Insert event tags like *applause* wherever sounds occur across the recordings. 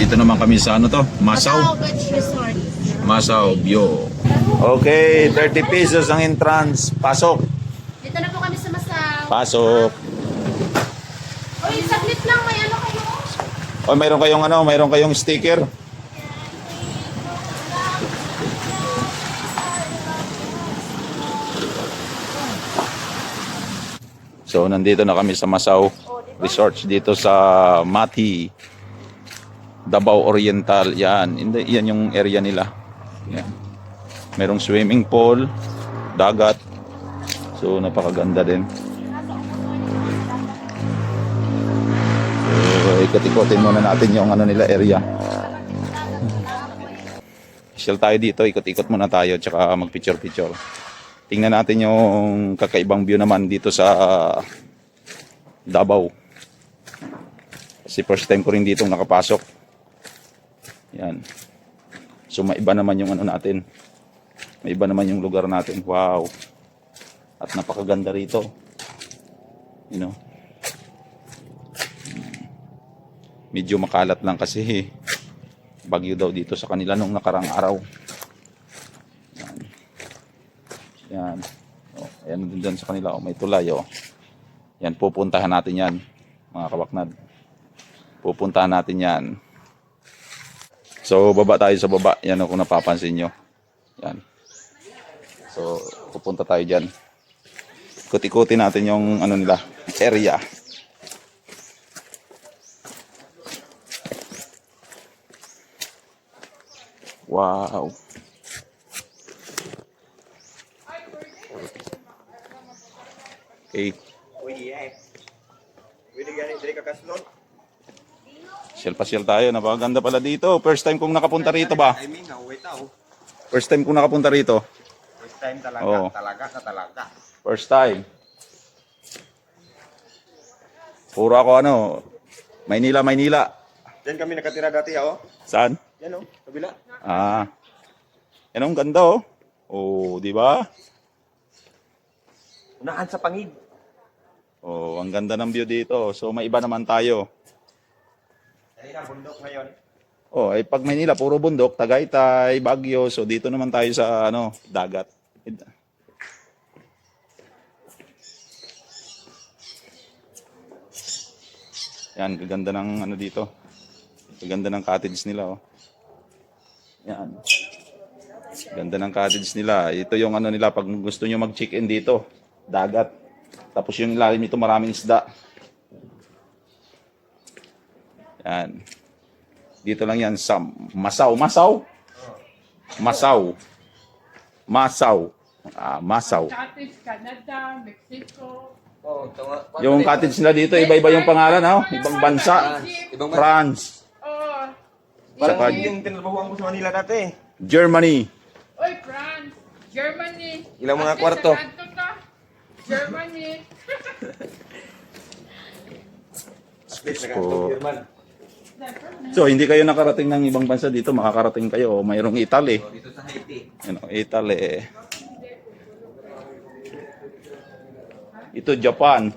Nandito naman kami sa ano to? Masaw? Masaw View. Okay, 30 pesos ang entrance. Pasok. Dito na po kami sa Masaw. Pasok. Uy, saglit lang. May ano kayo? O mayroon kayong ano, mayroon kayong sticker. So nandito na kami sa Masaw Resorts dito sa Mati Davao Oriental. Yan, yan yung area nila. Yan. Merong swimming pool, dagat. So napakaganda din. So, ikot-ikotin muna natin yung ano nila area. Shell tayo dito, ikot-ikot muna tayo tsaka mag-picture-picture. Tingnan natin yung kakaibang view naman dito sa Davao. Kasi first time ko rin dito nakapasok. Yan. So maiba naman yung ano natin. May iba naman yung lugar natin. Wow. At napakaganda rito. You know. medyo makalat lang kasi bagyo daw dito sa kanila nung nakarang araw. Yan. Yan. Oh, ayan din dyan sa kanila. Oh, may tulay. Oh. Yan, pupuntahan natin yan. Mga kabaknad. Pupuntahan natin yan. So, baba tayo sa baba. Yan kung napapansin nyo. Yan. So, pupunta tayo dyan. Ikot-ikutin natin yung ano nila, area. Wow. Okay. Uy, eh. Pwede gani, dili ka kaslon. Shell pa shell tayo. Napakaganda pala dito. First time kong nakapunta rito ba? I mean, na wait tao. First time kong nakapunta rito. First time talaga, Oo. talaga sa talaga. First time. Puro ako ano, Maynila, Maynila. Diyan kami nakatira dati, oh. Saan? Yan, oh, kabila. Ah. Yan ang ganda oh. Oh, di ba? Unahan sa pangid. Oh, ang ganda ng view dito. So may iba naman tayo. Dahil na bundok ngayon. Oh, ay pag Maynila puro bundok, Tagaytay, Baguio. So dito naman tayo sa ano, dagat. Yan, gaganda ng ano dito. Gaganda ng cottage nila oh. Yan. Ganda ng cottage nila. Ito yung ano nila pag gusto nyo mag-check-in dito. Dagat. Tapos yung ilalim nito maraming isda. Yan. Dito lang yan sa Masaw. Masaw? Masaw. Masaw. Ah, Masaw. Cottage, Canada, Mexico. Oh, tunga. Yung cottage nila dito, iba-iba yung pangalan, ha? Ibang bansa. Ibang France. Oh, Parang Saka- yung tinrabahuan ko sa Manila dati. Germany. oy, France, Germany. Ilang mga Ate, kwarto? sa kanto ka? Germany. *laughs* Space ko. German. So, hindi kayo nakarating ng ibang bansa dito, makakarating kayo. Mayroong Italy. Haiti. Ano, Italy. Ito, Japan.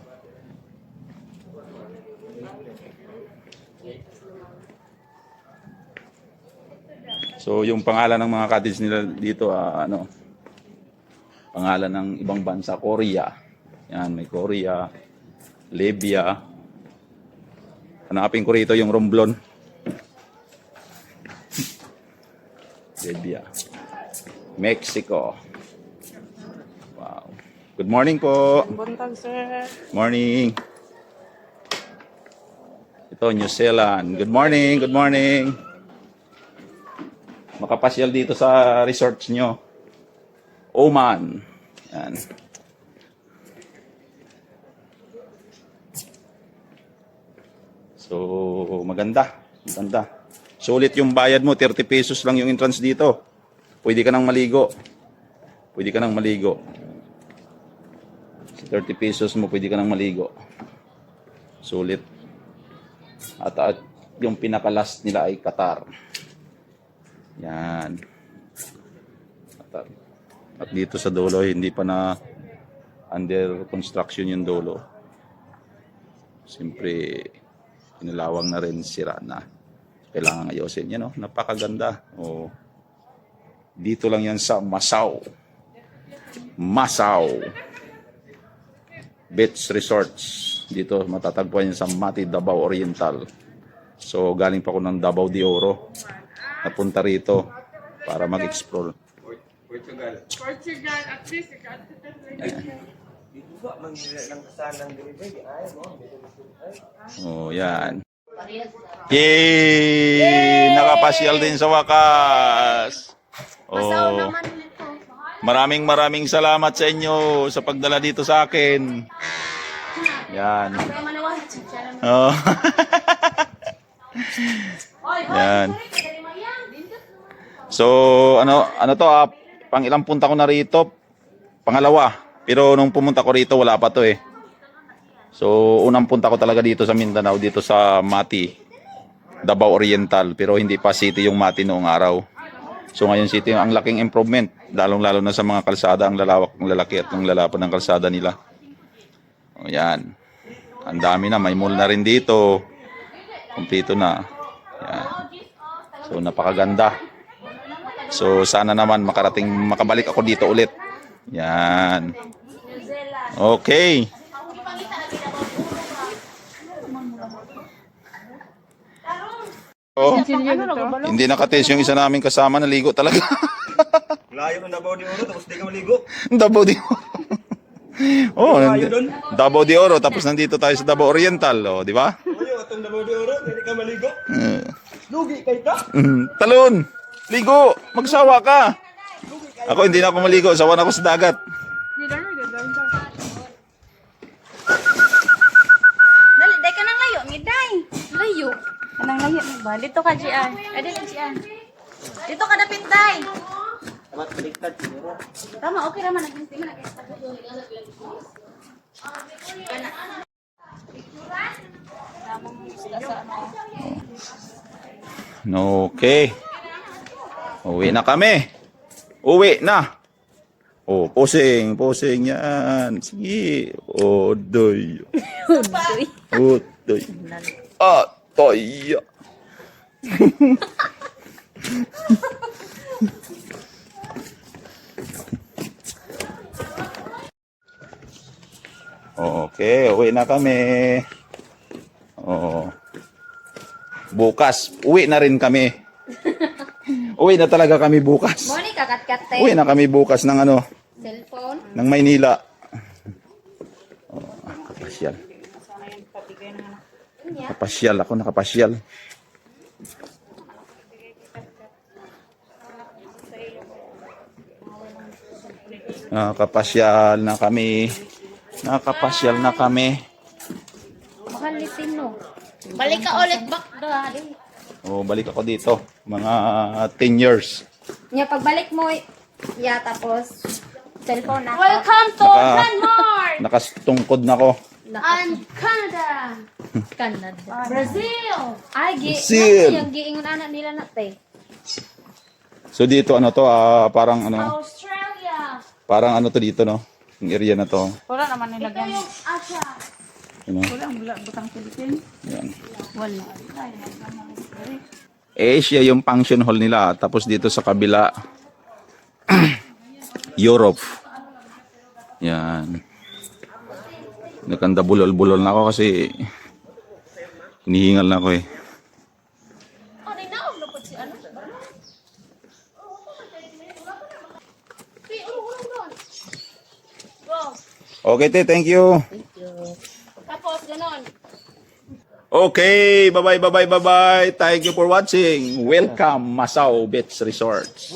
So, yung pangalan ng mga cottage nila dito, ah, ano, pangalan ng ibang bansa, Korea. Yan, may Korea, Libya. Hanapin ko rito yung Romblon. Libya. Mexico. Wow. Good morning po. Buntag, sir. Morning. Ito, New Zealand. Good morning, good morning. Makapasyal dito sa resorts nyo. Oman. Yan. So, maganda. Maganda. Sulit yung bayad mo, 30 pesos lang yung entrance dito. Pwede ka nang maligo. Pwede ka nang maligo. Sa 30 pesos mo, pwede ka nang maligo. Sulit. At, at yung pinaka-last nila ay Qatar. Yan. Qatar. At dito sa dulo, hindi pa na under construction yung dulo. Siyempre, inilawang na rin, sira na. Kailangan ayusin. Yan, oh, napakaganda. Oh. Dito lang yan sa Masao. Masao. Beach Resorts. Dito matatagpuan yan sa Mati, Davao Oriental. So, galing pa ako ng Davao de Oro. Napunta rito para mag-explore. Portugal. Portugal, at least, Dito ba, manghila ng kasanang delivery? Ay, mo. Oh, yan. Yay! Nakapasyal din sa wakas. Oh, maraming maraming salamat sa inyo sa pagdala dito sa akin. Yan. Oh. *laughs* Yan. So, ano ano to, ah, pang ilang punta ko na rito? Pangalawa. Pero nung pumunta ko rito, wala pa to eh. So, unang punta ko talaga dito sa Mindanao, dito sa Mati, Davao Oriental. Pero hindi pa city yung Mati noong araw. So, ngayon city, ang laking improvement. Lalong-lalo na sa mga kalsada, ang lalawak ng lalaki at ang lalapan ng kalsada nila. O, yan. Ang dami na, may mall na rin dito. Kompleto na. Yan. So, napakaganda. So sana naman makarating makabalik ako dito ulit. Yan. Okay. Oh, Ano hindi nakates yung isa naming kasama naligo talaga. *laughs* Layo ng Davao de Oro, tapos di ka maligo. Davao de Oro. *laughs* oh. Davao de Oro tapos nandito tayo sa Davao Oriental, oh, di ba? Uyo, atong Davao de Oro, di ka maligo. Eh, Lugi kay ka. mm, talon. Ligo, magsawa ka. Ako hindi na ako maligo, sawa na ako sa dagat. Dali, day ka nang layo, miday. Layo. Kanang layo mo ba? Dito ka, Gian. Ay, dito, Gian. Dito ka dapit, day. Dapat baliktad siguro. Tama, okay naman. Naginti mo na kayo. Okay. Uwi na kami. Uwi na. Oh, posing, posing yan. Sige. Odoy. Odoy. Ah, toy. Okay, uwi na kami. Oo. Bukas, uwi na rin kami. Uwi na talaga kami bukas. Moni, kakat-kat Uwi na kami bukas ng ano, Cellphone. ng Maynila. Oh, nakapasyal. Nakapasyal ako, nakapasyal. Nakapasyal na kami. Nakapasyal na kami. Mahalitin mo. Balik ka ulit back dali. Oh, balik ako dito. Mga 10 years. Nya pagbalik mo, ya tapos cellphone na. Welcome to Naka- Denmark Nakastungkod na ako. and Canada. *laughs* Canada. Brazil. Ay, gi Brazil. yung giingon anak nila nate. So dito ano to, ah, parang ano, Australia. parang ano to dito no. Yung area na to. Wala naman Ito nilagyan. yung Asia. You know? Wala butang Philippines. Yan. Wala. Asia yung function hall nila. Tapos dito sa kabila, *clears throat* Europe. Yan. Nakanda bulol-bulol na ako kasi hinihingal na ako eh. Okay, te, thank you. Okay, bye-bye, bye-bye, bye-bye. Thank you for watching. Welcome, Masao Beach Resorts.